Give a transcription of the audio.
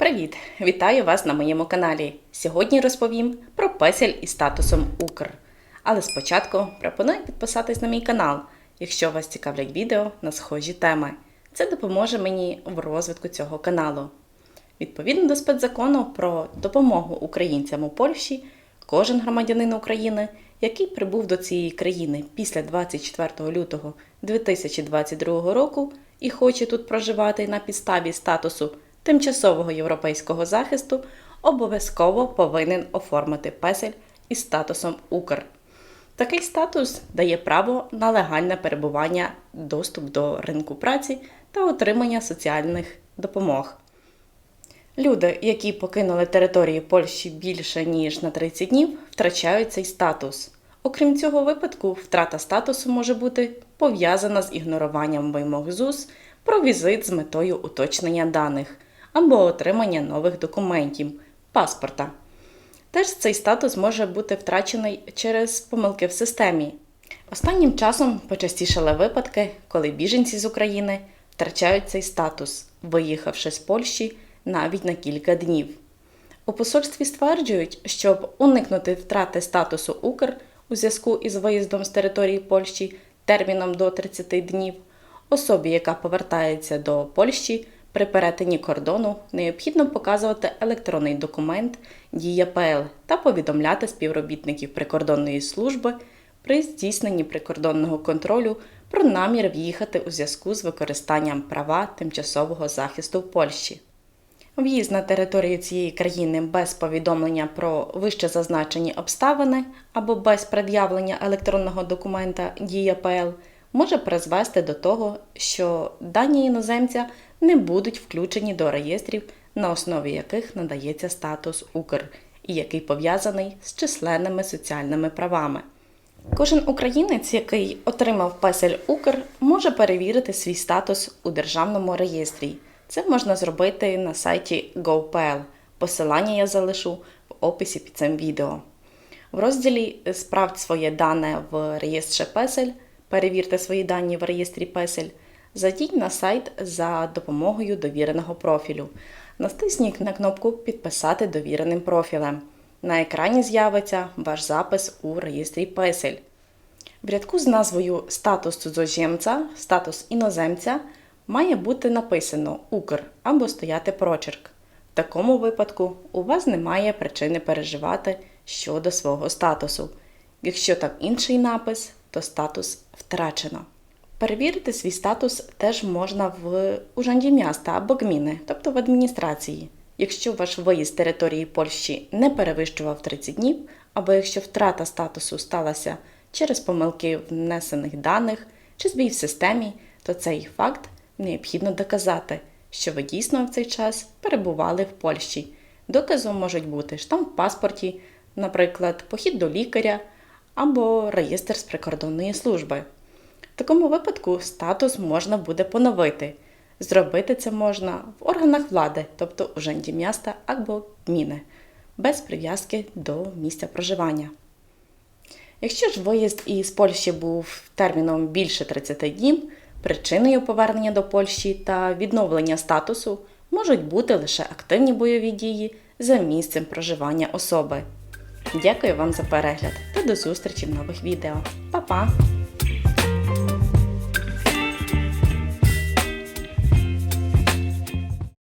Привіт! Вітаю вас на моєму каналі. Сьогодні розповім про песель із статусом Укр. Але спочатку пропоную підписатись на мій канал, якщо вас цікавлять відео на схожі теми. Це допоможе мені в розвитку цього каналу. Відповідно до спецзакону про допомогу українцям у Польщі, кожен громадянин України, який прибув до цієї країни після 24 лютого 2022 року і хоче тут проживати на підставі статусу тимчасового європейського захисту, обов'язково повинен оформити песель із статусом Укр. Такий статус дає право на легальне перебування, доступ до ринку праці та отримання соціальних допомог. Люди, які покинули території Польщі більше ніж на 30 днів, втрачають цей статус. Окрім цього випадку, втрата статусу може бути пов'язана з ігноруванням вимог ЗУС про візит з метою уточнення даних або отримання нових документів паспорта. Теж цей статус може бути втрачений через помилки в системі. Останнім часом почастішали випадки, коли біженці з України втрачають цей статус, виїхавши з Польщі навіть на кілька днів. У посольстві стверджують, щоб уникнути втрати статусу Укр у зв'язку із виїздом з території Польщі терміном до 30 днів, особі, яка повертається до Польщі при перетині кордону, необхідно показувати електронний документ Дія ПЛ та повідомляти співробітників прикордонної служби при здійсненні прикордонного контролю про намір в'їхати у зв'язку з використанням права тимчасового захисту в Польщі. В'їзд на територію цієї країни без повідомлення про вище зазначені обставини або без пред'явлення електронного документа Дія ПЛ може призвести до того, що дані іноземця не будуть включені до реєстрів, на основі яких надається статус Укр, і який пов'язаний з численними соціальними правами. Кожен українець, який отримав песель Укр, може перевірити свій статус у державному реєстрі. Це можна зробити на сайті GoPL. Посилання я залишу в описі під цим відео. В розділі Справдь своє дане в реєстрі Песель, перевірте свої дані в реєстрі Песель. Зайдіть на сайт за допомогою довіреного профілю. Натисніть на кнопку Підписати довіреним профілем. На екрані з'явиться ваш запис у реєстрі Песель. В рядку з назвою Статус цудзожемця, статус іноземця має бути написано Укр або стояти прочерк. В такому випадку у вас немає причини переживати щодо свого статусу. Якщо там інший напис, то статус втрачено. Перевірити свій статус теж можна в уrzędzie міста або гміни, тобто в адміністрації. Якщо ваш виїзд з території Польщі не перевищував 30 днів, або якщо втрата статусу сталася через помилки внесених даних чи збій в системі, то цей факт необхідно доказати, що ви дійсно в цей час перебували в Польщі. Доказом можуть бути штамп в паспорті, наприклад, похід до лікаря або реєстр з прикордонної служби. В такому випадку статус можна буде поновити. Зробити це можна в органах влади, тобто у жанді міста або гміни, без прив'язки до місця проживання. Якщо ж виїзд із Польщі був терміном більше 30 днів, причиною повернення до Польщі та відновлення статусу можуть бути лише активні бойові дії за місцем проживання особи. Дякую вам за перегляд до зустрічі в нових відео. Па-па!